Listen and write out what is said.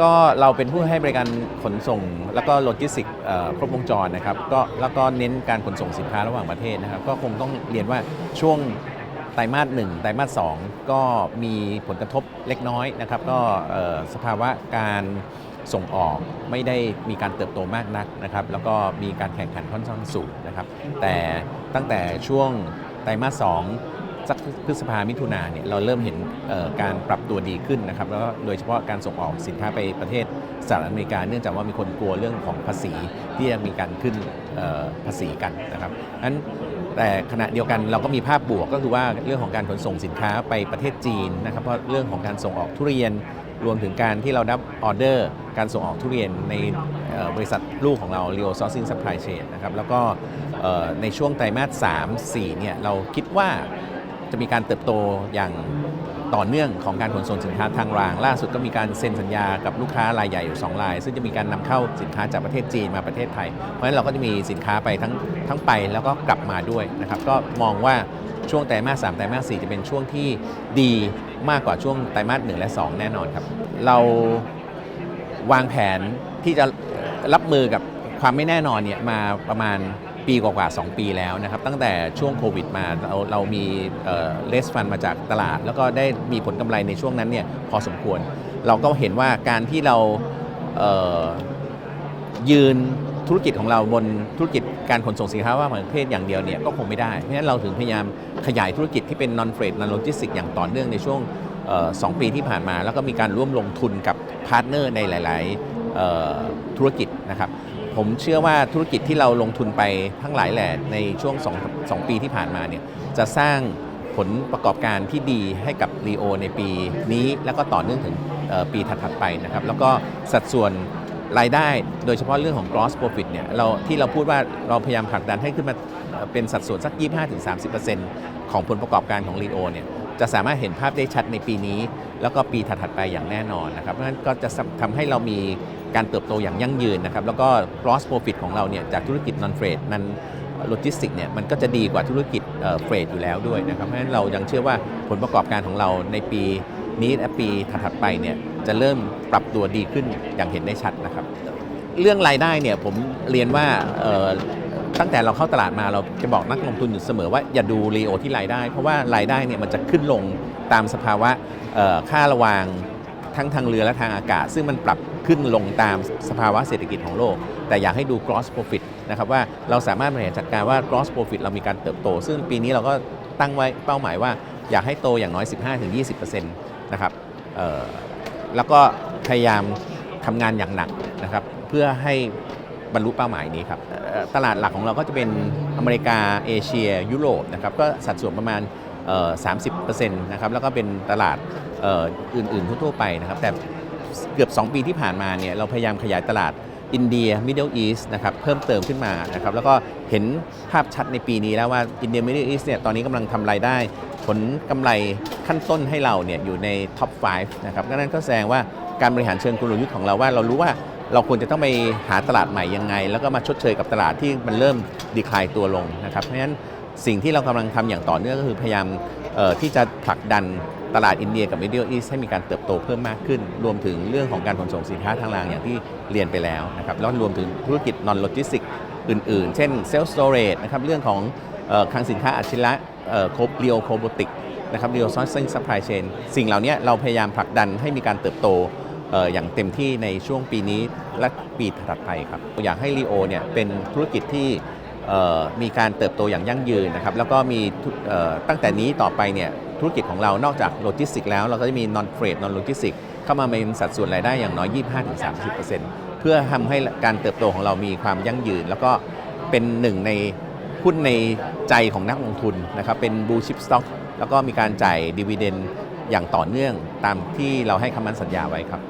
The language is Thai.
ก็เราเป็นผู้ให้บริการขนส่ง แล้วก็โลจิสติกส์ครบวงจรนะครับก็แล้วก็เน้นการขนส่งสินค้าระหว่างประเทศนะครับ ก็คงต้องเรียนว่าช่วงไตรมาสหนึ่งไตรมาสสองก็มีผลกระทบเล็กน้อยนะครับ ก็สภาวะการส่งออกไม่ได้มีการเติบโตมากนักนะครับ แล้วก็มีการแข่งขันค่อนข้างสูงนะครับ แต่ตั้งแต่ช่วงไตรมาสสอง สักพฤษภามิถุนาเนี่ยเราเริ่มเห็นการปรับตัวดีขึ้นนะครับแล้วก็โดยเฉพาะการส่งออกสินค้าไปประเทศสหรัฐอเมริกาเนื่องจากว่ามีคนกลัวเรื่องของภาษีที่จะมีการขึ้นภาษีกันนะครับนั้นแต่ขณะเดียวกันเราก็มีภาพบวกก็คือว่าเรื่องของการขนส่งสินค้าไปประเทศจีนนะครับเพราะเรื่องของการส่งออกทุเรียนรวมถึงการที่เรารับออเดอร์ การส่งออกทุเรียนในบริษัทลูกของเรา Rio Sourcing Supply Chain นะครับแล้วก็ในช่วงไตรมาส 3 4 เนี่ยเราคิดว่า จะมีการเติบโตอย่างต่อเนื่องของการขนส่งสินค้าทางราง ล่าสุดก็มีการเซ็นสัญญากับลูกค้ารายใหญ่อยู่2ราย ซึ่งจะมีการนำเข้าสินค้าจากประเทศจีนมาประเทศไทย เพราะฉะนั้นเราก็จะมีสินค้าไปทั้งทั้งไปแล้วก็กลับมาด้วยนะครับก็มองว่าช่วงไตรมาสสามไตรมาสสี่จะเป็นช่วงที่ดีมากกว่าช่วงไตรมาสหนึ่งและ 2 แน่นอนครับ เราวางแผนที่จะรับมือกับความไม่แน่นอนเนี่ยมาประมาณ ปีกว่าๆ2ปีแล้วนะครับตั้งแต่ช่วงโควิดมาเราเรามีเลสฟันมาจากตลาด แล้วก็ได้มีผลกำไรในช่วงนั้นเนี่ยพอสมควร เราก็เห็นว่าการที่เราเยืนธุรกิจของเราบนธุรกิจการขนส่งสินค้าว่าประเทศอย่างเดียวเนี่ยก็คงไม่ได้ เพราะฉะนั้นเราถึงพยายามขยายธุรกิจที่เป็น non freight non logistic อย่างต่อเนื่องในช่วงสองปีที่ผ่านมา แล้วก็มีการร่วมลงทุนกับพาร์ทเนอร์ในหลาย ๆ ธุรกิจนะครับ ผมเชื่อว่าธุรกิจที่เราลงทุนไปทั้งหลายแหล่ในช่วง2 2ปีที่ผ่านมาเนี่ยจะสร้างผลประกอบการที่ดีให้กับ r ีโอในปีนี้ แล้วก็ต่อเนื่องถึงปีถัดๆไปนะครับ แล้วก็สัดส่วนรายได้โดยเฉพาะเรื่องของ gross profit เนี่ยเราที่เราพูดว่าเราพยายามผลักดันให้ขึ้นมาเป็นสัดส่วนสัก 25-30%ของผลประกอบการของ r ีโอเนี่ย จะสามารถเห็นภาพได้ชัดในปีนี้ แล้วก็ปีถัดๆไปอย่างแน่นอนนะครับเพราะฉะนั้นก็จะทำให้เรามีการเติบโตอย่างยั่งยืนนะครับแล้วก็ gross profit ของเราเนี่ยจากธุรกิจ non freight นั้นโลจิสติกเนี่ยมันก็จะดีกว่าธุรกิจเฟรดอยู่แล้วด้วยนะครับเพราะฉะนั้นเรายังเชื่อว่าผลประกอบการของเราในปีนี้และปีถัดๆไปเนี่ยจะเริ่มปรับตัวดีขึ้นอย่างเห็นได้ชัดนะครับ เรื่องรายได้เนี่ยผมเรียนว่า ตั้งแต่เราเข้าตลาดมาเราจะบอกนักลงทุนอยู่เสมอว่าอย่าดูรีโอที่รายได้ เพราะว่ารายได้เนี่ยมันจะขึ้นลงตามสภาวะค่าระวางทั้งทางเรือและทางอากาศ ซึ่งมันปรับขึ้นลงตามสภาวะเศรษฐกิจของโลก แต่อยากให้ดู gross profit นะครับว่าเราสามารถบริหารจัดการว่า gross profit เรามีการเติบโต ซึ่งปีนี้เราก็ตั้งไว้เป้าหมายว่าอยากให้โตอย่างน้อย 15-20%นะครับแล้วก็พยายามทำงานอย่างหนักนะครับเพื่อให้บรรลุเป้าหมายนี้ครับ ตลาดหลักของเราก็จะเป็นอเมริกาเอเชีย ยุโรปนะครับก็สัดส่วนประมาณเอ่อ30%นะครับแล้วก็เป็นตลาดอ,อ,อื่น ๆ ทั่ว ๆ ไปนะครับ แต่เกือบ 2 ปีที่ผ่านมาเนี่ยเราพยายามขยายตลาดอินเดีย มิดเดิลอีสต์นะครับเพิ่มเติมขึ้นมานะครับแล้วก็เห็นภาพชัดในปีนี้แล้วว่าอินเดียมิดเดิลอีสต์เนี่ยตอนนี้กำลังทำรายได้ ผลกำไรขั้นต้นให้เราเนี่ยอยู่ในท็อป 5 นะครับก็นั่นก็แสดงว่าการบริหารเชิงกลยุทธ์ของเราว่าเรารู้ว่า เราควรจะต้องไปหาตลาดใหม่ยังไง แล้วก็มาชดเชยกับตลาดที่มันเริ่มดีคลายตัวลงนะครับ เพราะฉะนั้นสิ่งที่เรากำลังทำอย่างต่อเนื่องก็คือพยายามที่จะผลักดันตลาดอินเดียกับมิดเดิลอีสให้มีการเติบโตเพิ่มมากขึ้น รวมถึงเรื่องของการขนส่งสินค้าทางรางอย่างที่เรียนไปแล้วนะครับ แล้วรวมถึงธุรกิจนอนโลจิสติกอื่นๆ เช่นเซลล์สโตรจนะครับ เรื่องของคลังสินค้าอัจฉริยะโคบเรียวโคโบติกนะครับเรียวซอสซิงซัพพลายเชนสิ่งเหล่านี้เราพยายามผลักดันให้มีการเติบโต อย่างเต็มที่ในช่วงปีนี้และปีถัดไปครับอยากให้รีโอเนี่ยเป็นธุรกิจที่มีการเติบโตอย่างยั่งยืนนะครับแล้วก็มีตั้งแต่นี้ต่อไปเนี่ยธุรกิจของเรานอกจากโลจิสติกแล้วเราก็จะมี non freight non logistic เข้ามาเป็นสัดส่วนรายได้อย่างน้อย 25-30%เพื่อทำให้การเติบโตของเรามีความยั่งยืน แล้วก็เป็นหนึ่งในหุ้นในใจของนักลงทุนนะครับเป็น blue chip stock แล้วก็มีการจ่ายดีเวเดนอย่างต่อเนื่องตามที่เราให้คำมั่นสัญญาไว้ครับ